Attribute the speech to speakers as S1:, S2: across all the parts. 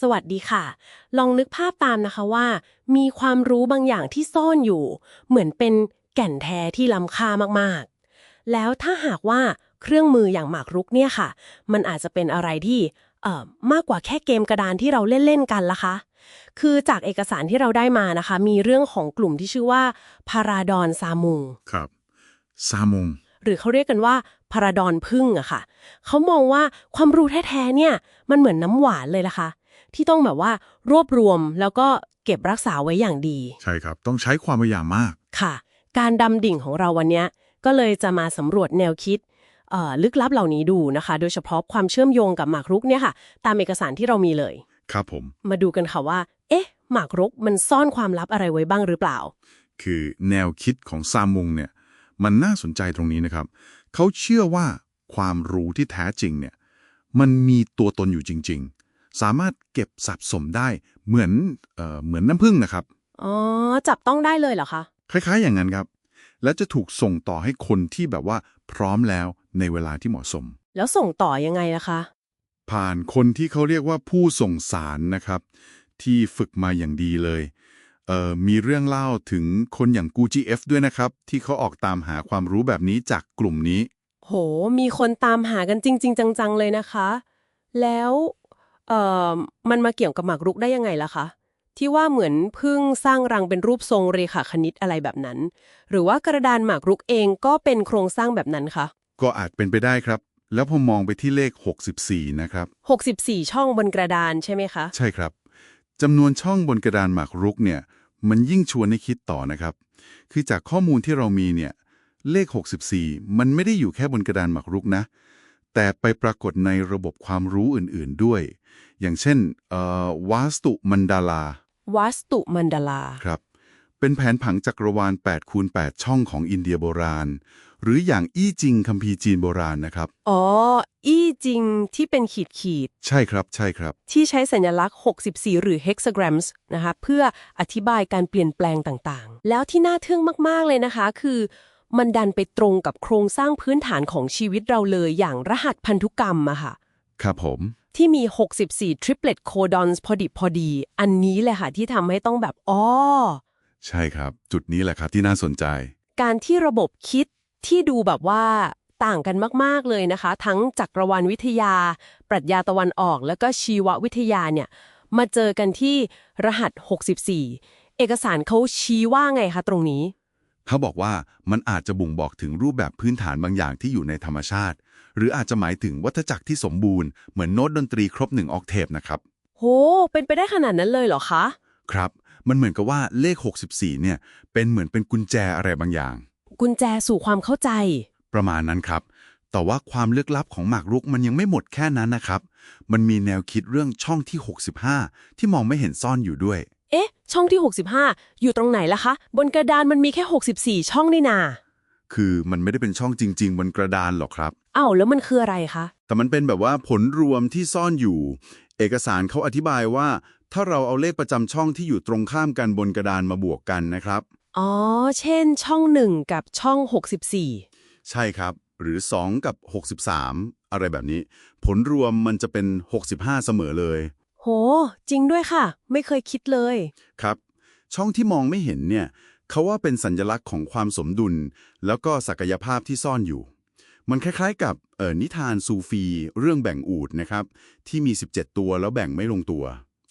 S1: สวัสดีค่ะ ลองนึกภาพตามนะคะว่า มีความรู้บางอย่างที่ซ่อนอยู่ เหมือนเป็นแก่นแท้ที่ล้ำค่ามากๆ แล้วถ้าหากว่าเครื่องมืออย่างหมากรุกเนี่ยค่ะ มันอาจจะเป็นอะไรที่เอ่อมากกว่าแค่เกมกระดานที่เราเล่น ๆ กันละคะ คือจากเอกสารที่เราได้มานะคะ มีเรื่องของกลุ่มที่ชื่อว่าพาราดอนซามุง
S2: ครับ ซามุง
S1: หรือเขาเรียกกันว่าพาราดอนพึ่งอะค่ะ เขามองว่าความรู้แท้ ๆ เนี่ย มันเหมือนน้ำหวานเลยล่ะค่ะ ที่ต้องแบบว่ารวบรวมแล้วก็เก็บรักษาไว้อย่างดี
S2: ใช่ครับ ต้องใช้ความพยายามมาก
S1: ค่ะ การดำดิ่งของเราวันเนี้ยก็เลยจะมาสำรวจแนวคิดเอ่อลึกลับเหล่านี้ดูนะคะ โดยเฉพาะความเชื่อมโยงกับหมากรุกเนี่ยค่ะ ตามเอกสารที่เรามีเลย
S2: ครับผม
S1: มาดูกันค่ะว่า เอ๊ะ หมากรุกมันซ่อนความลับอะไรไว้บ้างหรือเปล่า
S2: คือแนวคิดของซามุงเนี่ยมันน่าสนใจตรงนี้นะครับ เขาเชื่อว่าความรู้ที่แท้จริงเนี่ยมันมีตัวตนอยู่จริงๆ สามารถเก็บสะสมได้เหมือนเอ่อเหมือนน้ำผึ้งนะครับ
S1: อ๋อ จับต้องได้เลยเหรอคะ
S2: คล้ายๆอย่างนั้นครับ และจะถูกส่งต่อให้คนที่แบบว่าพร้อมแล้วในเวลาที่เหมาะสม
S1: แล้วส่งต่อยังไงล่ะคะ
S2: ผ่านคนที่เขาเรียกว่าผู้ส่งสารนะครับ ที่ฝึกมาอย่างดีเลยเอ่อมีเรื่องเล่าถึงคนอย่างกูจีเอฟด้วยนะครับ ที่เขาออกตามหาความรู้แบบนี้จากกลุ่มนี้
S1: โห มีคนตามหากันจริง ๆ จัง ๆ เลยนะคะ แล้ว เอ่อมันมาเกี่ยวกับหมากรุกได้ยังไงล่ะคะ ที่ว่าเหมือนพึ่งสร้างรังเป็นรูปทรงเรขาคณิตอะไรแบบนั้น หรือว่ากระดานหมากรุกเองก็เป็นโครงสร้างแบบนั้นคะ
S2: ก็อาจเป็นไปได้ครับ แล้วพอมองไปที่เลข 64 นะครับ
S1: 64 ช่องบนกระดานใช่ไหมคะ
S2: ใช่ครับจำนวนช่องบนกระดานหมากรุกเนี่ย มันยิ่งชวนให้คิดต่อนะครับ คือจากข้อมูลที่เรามีเนี่ย เลข 64 มันไม่ได้อยู่แค่บนกระดานหมากรุกนะ แต่ไปปรากฏในระบบความรู้อื่นๆด้วย อย่างเช่นเอ่อวาสตุมันดาลา
S1: วัสตุมันดาลา
S2: ครับ เป็นแผนผังจักรวาล8คูณ8ช่องของอินเดียโบราณ หรืออย่างอี้จิงคัมภีร์จีนโบราณนะครับ
S1: อ๋อ อี้จริงที่เป็นขีดขีด
S2: ใช่ครับ ใช่ครับ
S1: ๆที่ใช้สัญลักษณ์ 64 หรือ hexagrams นะคะ เพื่ออธิบายการเปลี่ยนแปลงต่างๆ แล้วที่น่าทึ่งมากๆเลยนะคะคือมันดันไปตรงกับโครงสร้างพื้นฐานของชีวิตเราเลยอย่างรหัสพันธุกรรมอะค่ะ
S2: ครับผม
S1: ที่มี 64 triplet codons พอดิบพอดี อันนี้แหละค่ะที่ทำให้ต้องแบบอ๋อ
S2: ใช่ครับ จุดนี้แหละครับที่น่าสนใจ
S1: การที่ระบบคิดที่ดูแบบว่าต่างกันมาก ๆ เลยนะคะ ทั้งจักรวาลวิทยา ปรัชญาตะวันออก แล้วก็ชีววิทยาเนี่ย มาเจอกันที่รหัส 64 เอกสารเขาชี้ว่าไงคะตรงนี้
S2: เขาบอกว่ามันอาจจะบ่งบอกถึงรูปแบบพื้นฐานบางอย่างที่อยู่ในธรรมชาติ หรืออาจจะหมายถึงวัฏจักรที่สมบูรณ์เหมือนโน้ตดนตรีครบหนึ่งออกเทปนะครับ
S1: โหเป็นไปได้ขนาดนั้นเลยเหรอคะ
S2: ครับ มันเหมือนกับว่าเลข 64 เนี่ย เป็นเหมือนเป็นกุญแจอะไรบางอย่าง
S1: กุญแจสู่ความเข้าใจ
S2: ประมาณนั้นครับ แต่ว่าความลึกลับของหมากรุกมันยังไม่หมดแค่นั้นนะครับ มันมีแนวคิดเรื่องช่องที่ 65 ที่มองไม่เห็นซ่อนอยู่ด้วย
S1: เอ๊ะ ช่องที่ 65 อยู่ตรงไหนล่ะคะ บนกระดานมันมีแค่ 64 ช่องนี่นา
S2: คือมันไม่ได้เป็นช่องจริง ๆ บนกระดานหรอกครับ
S1: อ้าวแล้วมันคืออะไรคะ
S2: แต่มันเป็นแบบว่าผลรวมที่ซ่อนอยู่ เอกสารเขาอธิบายว่า ถ้าเราเอาเลขประจำช่องที่อยู่ตรงข้ามกันบนกระดานมาบวกกันนะครับ
S1: อ๋อ เช่น ช่อง 1 กับช่อง 64
S2: ใช่ครับ หรือ 2 กับ 63 อะไรแบบนี้ ผลรวมมันจะเป็น 65 เสมอเลย
S1: โห จริงด้วยค่ะ ไม่เคยคิดเลย
S2: ครับ ช่องที่มองไม่เห็นเนี่ยเขาว่าเป็นสัญลักษณ์ของความสมดุล แล้วก็ศักยภาพที่ซ่อนอยู่ มันคล้ายๆกับเอ่อนิทานซูฟี เรื่องแบ่งอูดนะครับ ที่มี 17 ตัวแล้วแบ่งไม่ลงตัว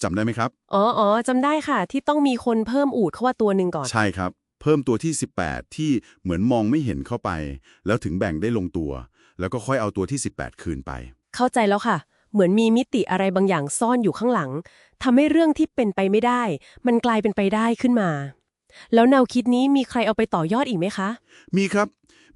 S2: จำได้ไหมครับ
S1: อ๋ออ๋อจำได้ค่ะ ที่ต้องมีคนเพิ่มอูดเข้าว่าตัวหนึ่งก่อน
S2: ใช่ครับ เพิ่มตัวที่ 18 ที่เหมือนมองไม่เห็นเข้าไป แล้วถึงแบ่งได้ลงตัว แล้วก็ค่อยเอาตัวที่ 18 คืนไป
S1: เข้าใจแล้วค่ะ เหมือนมีมิติอะไรบางอย่างซ่อนอยู่ข้างหลังทำให้เรื่องที่เป็นไปไม่ได้ มันกลายเป็นไปได้ขึ้นมา แล้วแนวคิดนี้มีใครเอาไปต่อยอดอีกไหมคะ
S2: มีครับ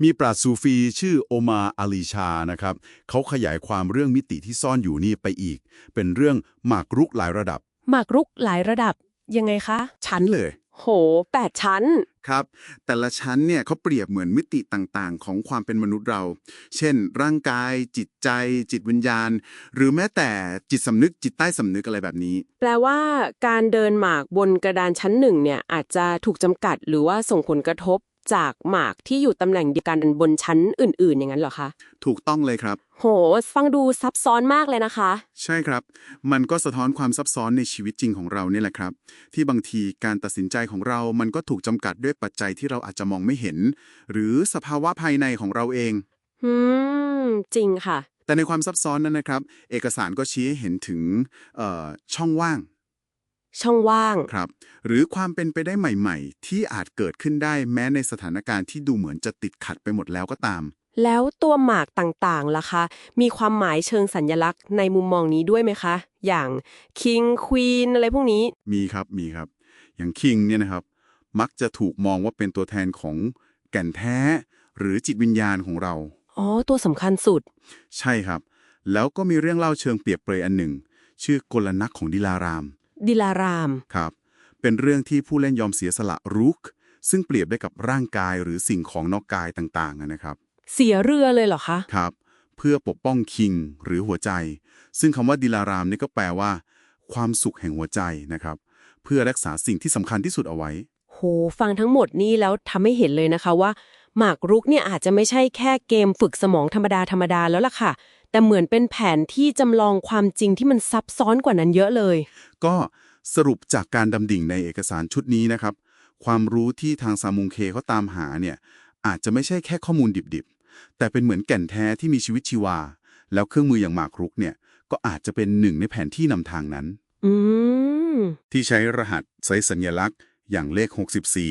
S2: มีปราชญ์ซูฟีชื่อโอมาอาลีชานะครับเขาขยายความเรื่องมิติที่ซ่อนอยู่นี่ไปอีก เป็นเรื่องหมากรุกหลายระดับ
S1: หมากรุกหลายระดับยังไงคะ
S3: ชั้นเลย
S1: โหแปดชั้น
S3: ครับ แต่ละชั้นเนี่ยเขาเปรียบเหมือนมิติต่างๆ ของความเป็นมนุษย์เรา เช่น ร่างกาย จิตใจ จิตวิญญาณ หรือแม้แต่จิตสำนึกจิตใต้สำนึกอะไรแบบนี้
S1: แปลว่าการเดินหมากบนกระดานชั้นหนึ่งเนี่ยอาจจะถูกจำกัดหรือว่าส่งผลกระทบ จากหมากที่อยู่ตำแหน่งเดียวกันบนชั้นอื่น ๆ อย่างนั้นเหรอคะ
S2: ถูกต้องเลยครับ
S1: โห ฟังดูซับซ้อนมากเลยนะคะ
S2: ใช่ครับ มันก็สะท้อนความซับซ้อนในชีวิตจริงของเราเนี่ยแหละครับ ที่บางทีการตัดสินใจของเรา มันก็ถูกจำกัดด้วยปัจจัยที่เราอาจจะมองไม่เห็น หรือสภาวะภายในของเราเอง
S1: อืมจริงค่ะ
S2: แต่ในความซับซ้อนนั้นนะครับ เอกสารก็ชี้ให้เห็นถึงเอ่อช่องว่าง
S1: ช่องว่าง
S2: ครับ หรือความเป็นไปได้ใหม่ๆ ที่อาจเกิดขึ้นได้แม้ในสถานการณ์ที่ดูเหมือนจะติดขัดไปหมดแล้วก็ตาม
S1: แล้วตัวหมากต่างๆล่ะคะ มีความหมายเชิงสัญลักษณ์ในมุมมองนี้ด้วยไหมคะ อย่าง King Queen อะไรพวกนี้
S2: มีครับมีครับ อย่างคิงเนี่ยนะครับ มักจะถูกมองว่าเป็นตัวแทนของแก่นแท้ หรือจิตวิญญาณของเรา
S1: อ๋อ ตัวสำคัญสุด
S2: ใช่ครับ แล้วก็มีเรื่องเล่าเชิงเปรียบเปรยอันหนึ่ง ชื่อกลนักของดิลาราม
S1: ดิลาราม
S2: ครับ เป็นเรื่องที่ผู้เล่นยอมเสียสละรุก ซึ่งเปรียบได้กับร่างกายหรือสิ่งของนอกกายต่างๆอะนะครับ
S1: เสียเรือเลยเหรอคะ
S2: ครับ เพื่อปกป้องคิงหรือหัวใจ ซึ่งคำว่าดิลารามนี่ก็แปลว่า ความสุขแห่งหัวใจนะครับ เพื่อรักษาสิ่งที่สำคัญที่สุดเอาไว้
S1: โห ฟังทั้งหมดนี้แล้วทำให้เห็นเลยนะคะว่า หมากรุกเนี่ยอาจจะไม่ใช่แค่เกมฝึกสมองธรรมดาธรรมดาแล้วล่ะค่ะ แต่เหมือนเป็นแผนที่จำลองความจริงที่มันซับซ้อนกว่านั้นเยอะเลย
S2: ก็สรุปจากการดำดิ่งในเอกสารชุดนี้นะครับ ความรู้ที่ทางซามุงเคเขาตามหาเนี่ยอาจจะไม่ใช่แค่ข้อมูลดิบๆ แต่เป็นเหมือนแก่นแท้ที่มีชีวิตชีวา แล้วเครื่องมืออย่างหมากรุกเนี่ยก็อาจจะเป็นหนึ่งในแผนที่นำทางนั้น
S1: อืม
S2: ที่ใช้รหัสไซสัญลักษณ์ อย่างเลข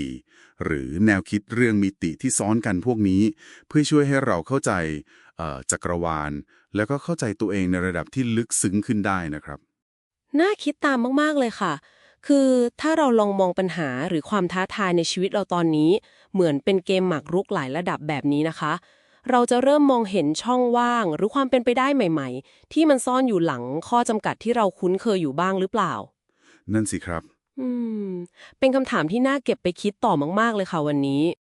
S2: 64 หรือแนวคิดเรื่องมิติที่ซ้อนกันพวกนี้ เพื่อช่วยให้เราเข้าใจเอ่อจักรวาล แล้วก็เข้าใจตัวเองในระดับที่ลึกซึ้งขึ้นได้นะครับ
S1: น่าคิดตามมากๆเลยค่ะ คือถ้าเราลองมองปัญหาหรือความท้าทายในชีวิตเราตอนนี้ เหมือนเป็นเกมหมากรุกหลายระดับแบบนี้นะคะ เราจะเริ่มมองเห็นช่องว่าง หรือความเป็นไปได้ใหม่ ๆ ที่มันซ่อนอยู่หลังข้อจำกัดที่เราคุ้นเคยอยู่บ้างหรือเปล่า
S2: นั่นสิครับ
S1: อืม เป็นคำถามที่น่าเก็บไปคิดต่อมาก ๆ เลยค่ะวันนี้